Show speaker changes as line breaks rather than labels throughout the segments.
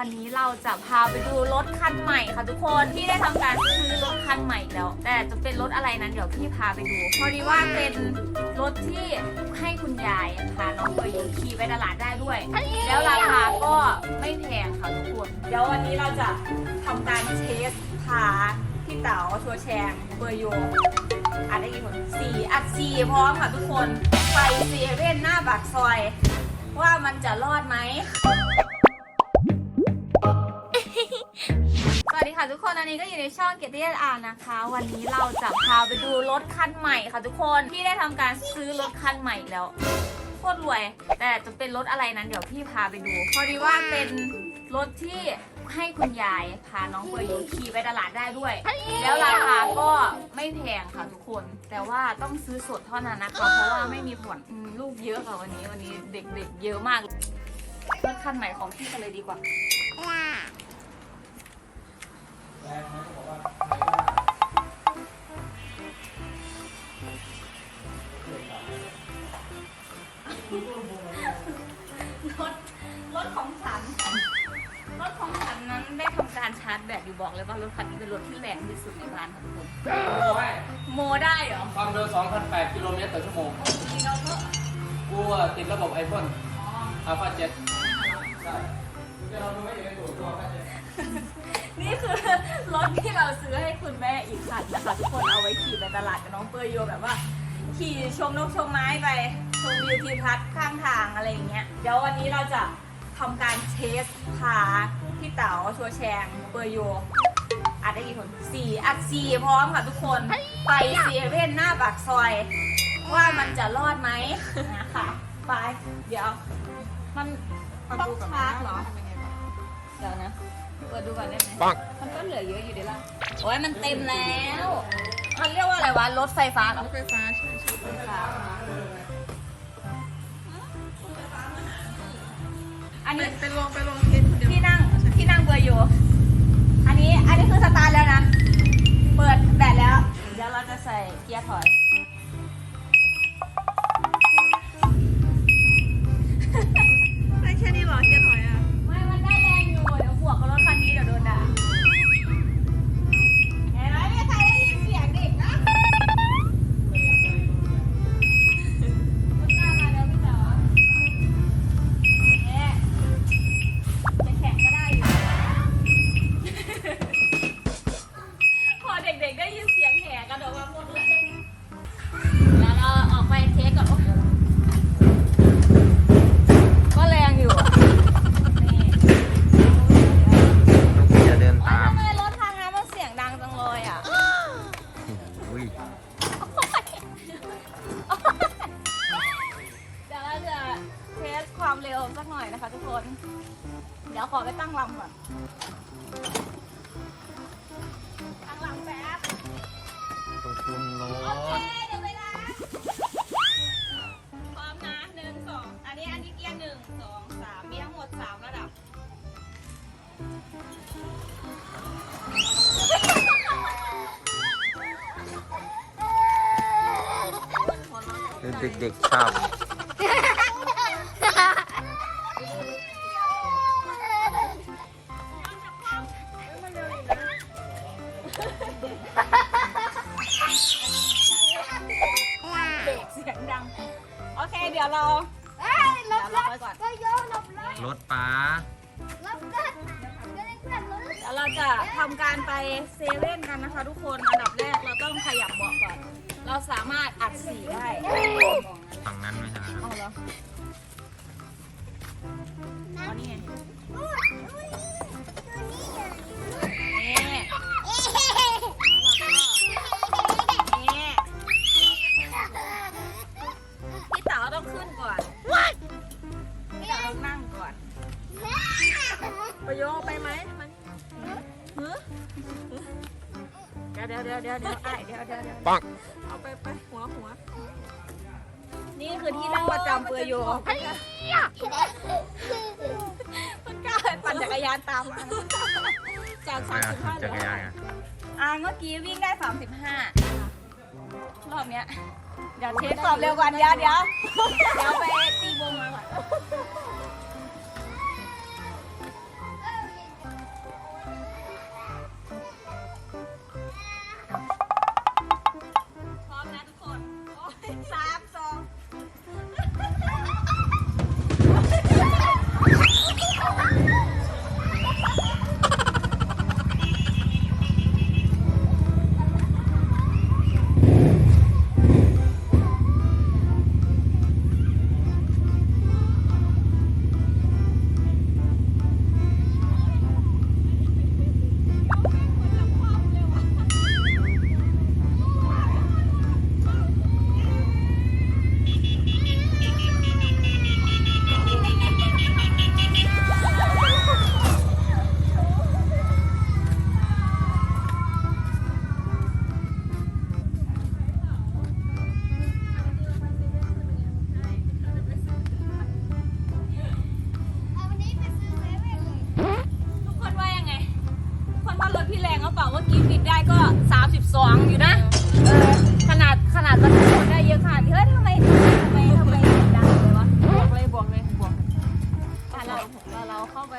วันนี้เราจะพาไปดูรถคันใหม่ค่ะทุกคนที่ได้ทำการซื้อรถคันใหม่แล้ว แต่จะเป็นรถอะไรนั้นเดี๋ยวพี่พาไปดูพอดีว่าเป็นรถที่ให้คุณยายพาน้องไปขี่ไปตลาดได้ด้วย แล้วราคาก็ไม่แพงค่ะทุกคนเดี๋ยววันนี้เราจะทำการเทสพาพี่เต๋าชัวร์แชงเบอร์โยอัดได้กี่คนสี่อัดสี่พร้อมค่ะทุกคนไปเซเว่นหน้าปากซอย ว่ามันจะรอดไหม สวัสดีค่ะทุกคนอันนี้ก็อยู่ในช่องเกียรติยศอ่านนะคะ วันนี้เราจะพาไปดูรถคันใหม่ค่ะทุกคนที่ได้ทำการซื้อรถคันใหม่แล้วโคตรรวย แต่จะเป็นรถอะไรนั้นเดี๋ยวพี่พาไปดูพอดีว่าเป็นรถที่ให้คุณยายพาน้องเบอร์ยูขี่ไปตลาดได้ด้วย แล้วราคาก็ไม่แพงค่ะทุกคน แต่ว่าต้องซื้อสดเท่านั้นนะคะเพราะว่าไม่มีผ่อนอืมลูกเยอะค่ะวันนี้วันนี้เด็กๆเยอะมากรถคันใหม่ของพี่กันเลยดีกว่า รถรถของฉัน รถของฉันนั้นได้ทำการชาร์จแบตอยู่บอกเลยว่ารถคันนี้เป็นรถที่แรงที่สุดในบ้านค่ะทุกคน
โอ้ย
โมได้เหรอ
ความเร็ว 2,008 กิโลเมตรต่อชั่วโมง
จริงๆเราก็
กูอะติดระบบไอพ่น
อ๋อ
อัลฟาเจ็ดใช่กูจะลองดูไม่อยู่ในตัวตัวอัลฟาเจ็ด
นี่คือรถที่เราซื้อให้คุณแม่อีกคันนะคะทุกคนเอาไว้ขี่ไปตลาดกับน้องเปยโยแบบว่า ขี่ชมนกชมไม้ไปชมวิวทิวทัศน์ข้างทางอะไรอย่างเงี้ยเดี๋ยววันนี้เราจะทำการเทสพาพี่เต๋าชัวแชงเปยโยอัดได้กี่คนสี่อัดสี่พร้อมค่ะทุกคนไปเซเว่นหน้าปากซอย ว่ามันจะรอดไหมนะคะไปเดี๋ยว มันต้องชาร์จเหรอ เดี๋ยวนะ เปิดดูก่อนได้ไหมมันก็เหลือเยอะอยู่เดี๋ยวละโอ้ยมันเต็มแล้วมันเรียกว่าอะไรวะ รถไฟฟ้าเหรอ
รถไฟฟ้าใช่ใช่
ไฟฟ้าอันนี้
ไปลงไปลงเทสคนเดียว
ที่นั่งที่นั่งเบอร์อยู่ อันนี้อันนี้คือสตาร์ทแล้วนะ เปิดแบตแล้ว เดี๋ยวเราจะใส่เกียร์ถอย
นะ
คะทุกคนเดี๋ยวขอไปตั้งลำก่อน ตั้งลำแป๊บ
ตรงคุณร
โอเค
ถ
เดี๋ยวเวลา พร้อมนะหนึ่งสองอันนี้อันนี้เกียร์หนึ่งสองสามมีทั้งหมดสามระดับ
เด็กๆชอบ
เบรกเสียงดัง โอเค เดี๋ยวเราเดี๋ยวเราไปก่อน
รถป้า
เดี๋ยวเราจะทำการไปเซเว่นกันนะคะ ทุกคน อันดับแรกเราต้องขยับเบาะก่อน เราสามารถอัดสีได้
ฝั่งนั้นไม่ใช่เหรอ
เอาเหรอเอานี่ไงนี่ ที่นั่งประจำเปอร์โยมันกล้าปั่นจักรยานตามมาจาก
ไป
สาม
อะ
สิบห้า
จักรยานอะ
อ่าเมื่อกี้วิ่งได้สามสิบห้ารอบเนี้ยเดี๋ยวเทสตอบเร็วกว่าเดี๋ยวเดี๋ยวเดี๋ยวไปตีวงมาก่อน เราเราเข้าไป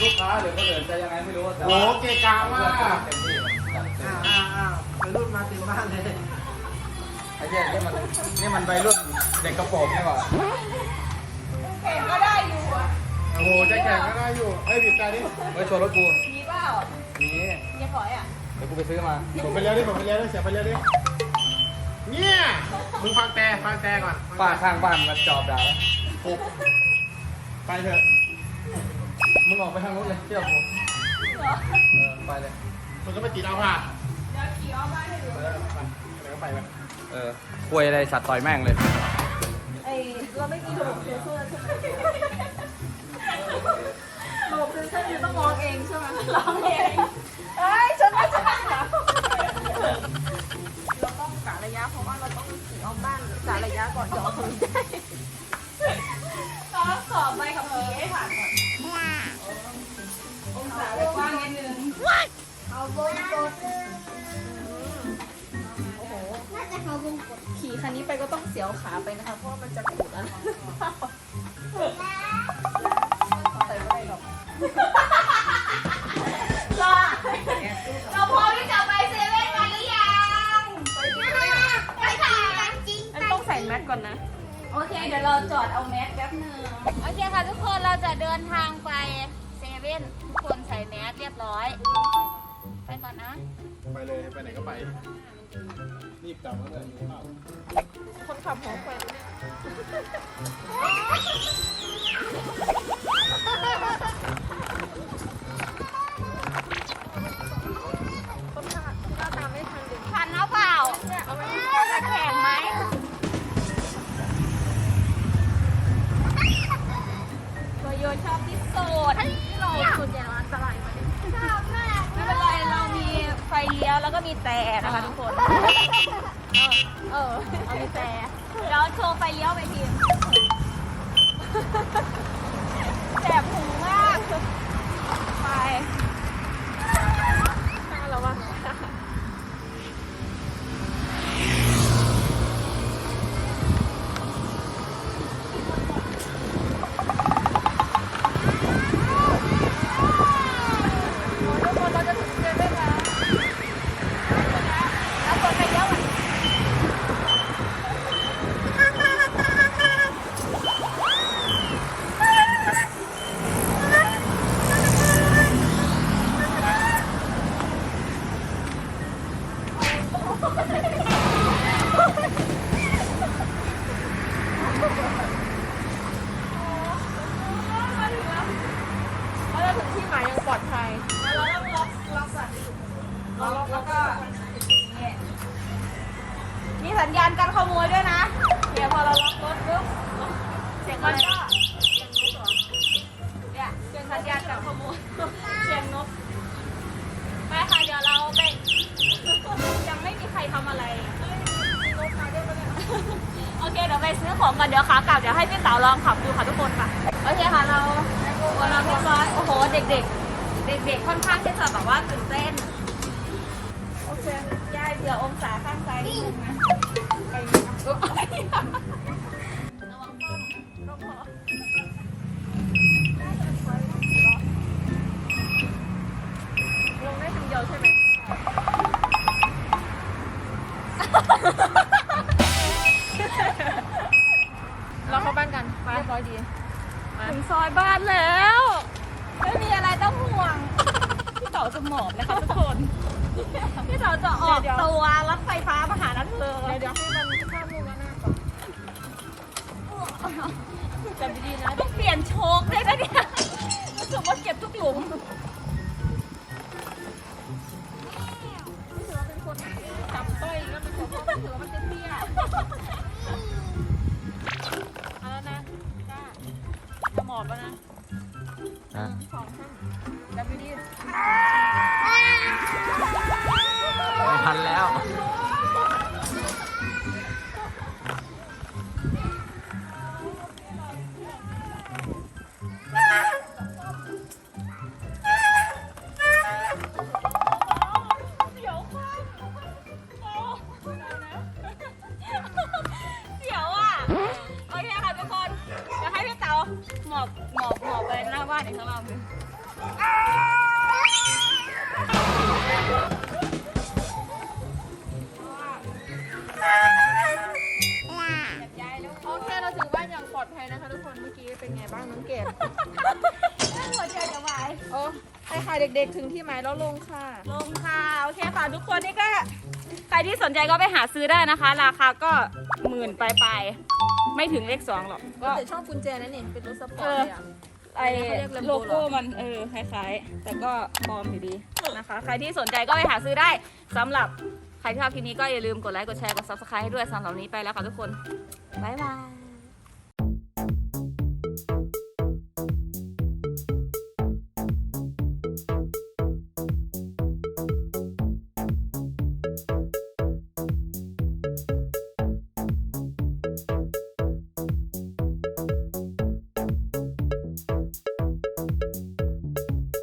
ลูกค้าหรือคนอื่นจะยังไงไม่รู้แต่
โอ้
ว่า
เกะกะมาก
เต็มที่จัดเต็ม
อ้าว
ที่
อ้าวไปรุ่นมาเต็มบ้านเลย
ไอ้เนี่ยนี่มันนี่มันวัยรุ่นเด็กกระโปรงนี่หว่า
แข่งก็ได้อยู่อะ
โอ้โหจะแข่งก็ได้อยู่เฮ้ยบีบแต่ดิ
เฮ้ยชวนรถกู
มีเปล่า
นี่
เฮียถอยอะ
เดี๋ยวกูไปซื้อมา
ผมไปเลี้ยวดิผมไปเลี้ยวดิเสียไปเลี้ยวดิเนี่ยมึงฟังแต่ฟังแต่ก่อน
ป้าข้างบ้านมาจอบด่าแล้ว
ปุ๊บไปเถอะ
มึงออกไปทางนู้นเลยเที่ยวกู
เหรอ
เออไปเลย
มึงก็ไปติดเอาค่ะ
เดี๋ยวขี่เอามาให้ดู
ไปแล้วไปแล้วไปไป
เออคุยอะไรสัตว์ต่อยแม่งเลย
ไอเราไม่มีระบบเซ็นเซอร์ใช่ไหมระบบเซ็นเซอร์คือต้องร้องเองใช่ไหมร้องเอง เอ้ยฉันไม่ใช่เราต้องกะระยะเพราะว่าเราต้องขี่ออกบ้านกะระยะก่อนจะออกถนได้ต้องสอบใบขับขี่ให้ผ่านก่อนองศาไว้กว้างนิดนึง
เอาวงกด
โอ้โห
น่าจะเขาวงกด
ขี่คันนี้ไปก็ต้องเสียวขาไปนะคะ เพราะว่ามันจะขุดแล้วใส่ไม่ได้หรอก ก่อนนะ โอเค เดี๋ยวเราจอดเอาแมสแป๊บหนึงโอเคค่ะทุกคนเราจะเดินทางไปเซเว่นทุกคนใส่แมสเรียบร้อย ไปก่อนนะ
ไปเลยไปไหนก็ไป รีบกลับมาเลย
คนขับหัวไฟ เอ
อ
เอามีแต่เดี๋ยวโชว์ไฟเลี้ยวไปทีแสบหูมาก ไปน่าระวังทุ อะไร โอเค เดี๋ยวไปซื้อของกันเดี๋ยวขากลับเดี๋ยวให้พี่เต๋าลองขับดูค่ะทุกคนค่ะ โอเคค่ะเราเราเรียบร้อยโอ้โห เด็กๆ เด็กๆ ค่อนข้างที่จะแบบว่าตื่นเต้น โอเคยายเบื่อองศาข้างซ้ายนิดนึงนะไป จะออกตัวรถไฟฟ้ามาหานัทเธอ
เดี๋ยวให้มันข้ามมุมหน้าก่อนจับดีๆนะ
ต้องเปลี่ยนโชคด้วยนะเนี่ยรู้สึกว่าเก็บทุกหลุม
ถือว่าเป็นคนจับต้อยแล้วมันขอโทษถือว่ามันเตี้ยเอาแล้วนะกล้าจะหมอบแล้วนะ
อ่
พันแล้วโอเค
ค่ะทุกคนเะ
ให้พี่เต๋าหมอบหมอบห
มอบไปหน้าบ้านอีกสักรอบนึง เมื่อกี้เป็นไงบ้างน้องเกด
หัวใจจะวาย
โอ้ไปค่ะเด็กๆถึงที่หมายแล้วลงค่ะ
ลงค่ะโอเคค่ะทุกคนนี่ก็ ใครที่สนใจก็ไปหาซื้อได้นะคะ ราคาก็หมื่นปลายๆไม่ถึงเลขสองหรอกก็
แต่ชอบกุญแจนั่นนี่เป็นรถสปอร์ต
เออ
เลยอะ
ไอ
เขาเรียก Lambo
โลโก้มันเออคล้ายๆ แต่ก็ปลอมอยู่ดีนะคะ ใครที่สนใจก็ไปหาซื้อได้สำหรับใครที่ชอบคลิปนี้ก็อย่าลืมกดไลค์กดแชร์กด subscribe ให้ด้วยสำหรับวันนี้ไปแล้วค่ะทุกคนบ๊ายบาย